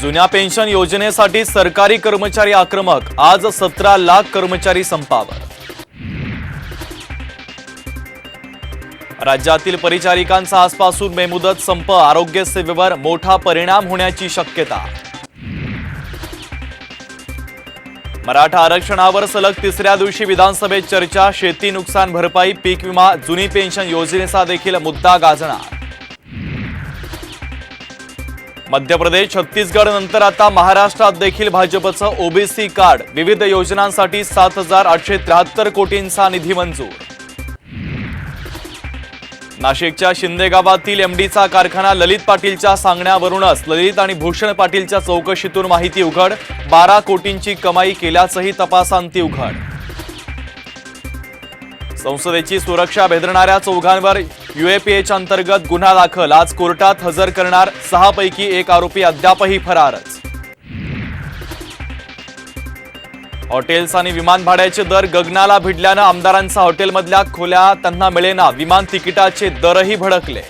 जुन्या पेन्शन योजनेसाठी सरकारी कर्मचारी आक्रमक आज सतरा लाख कर्मचारी संपावर. राज्यातील परिचारिकांचा आजपासून बेमुदत संप आरोग्य सेवेवर मोठा परिणाम होण्याची शक्यता. मराठा आरक्षणावर सलग तिसऱ्या दिवशी विधानसभेत चर्चा शेती नुकसान भरपाई पीक विमा जुनी पेन्शन योजनेचा देखील मुद्दा गाजणार. मध्य प्रदेश छत्तीसगड नंतर आता महाराष्ट्रात देखील भाजपचं ओबीसी कार्ड. विविध योजनांसाठी सात हजार आठशे त्र्याहत्तर कोटींचा निधी मंजूर. नाशिकच्या शिंदे गावातील एमडीचा कारखाना ललित पाटीलच्या सांगण्यावरूनच ललित आणि भूषण पाटीलच्या चौकशीतून माहिती उघड. बारा कोटींची कमाई केल्याचंही तपासांती उघड. संसदेची सुरक्षा भेदरणाऱ्या चौघांवर युएपीएच्या अंतर्गत गुन्हा दाखल. आज कोर्टात हजर करणार सहापैकी एक आरोपी अद्यापही फरारच. हॉटेल्स आणि विमान भाड्याचे दर गगनाला भिडल्यानं आमदारांचा हॉटेलमधल्या खोल्या त्यांना मिळेना. विमान तिकिटाचे दरही भडकले.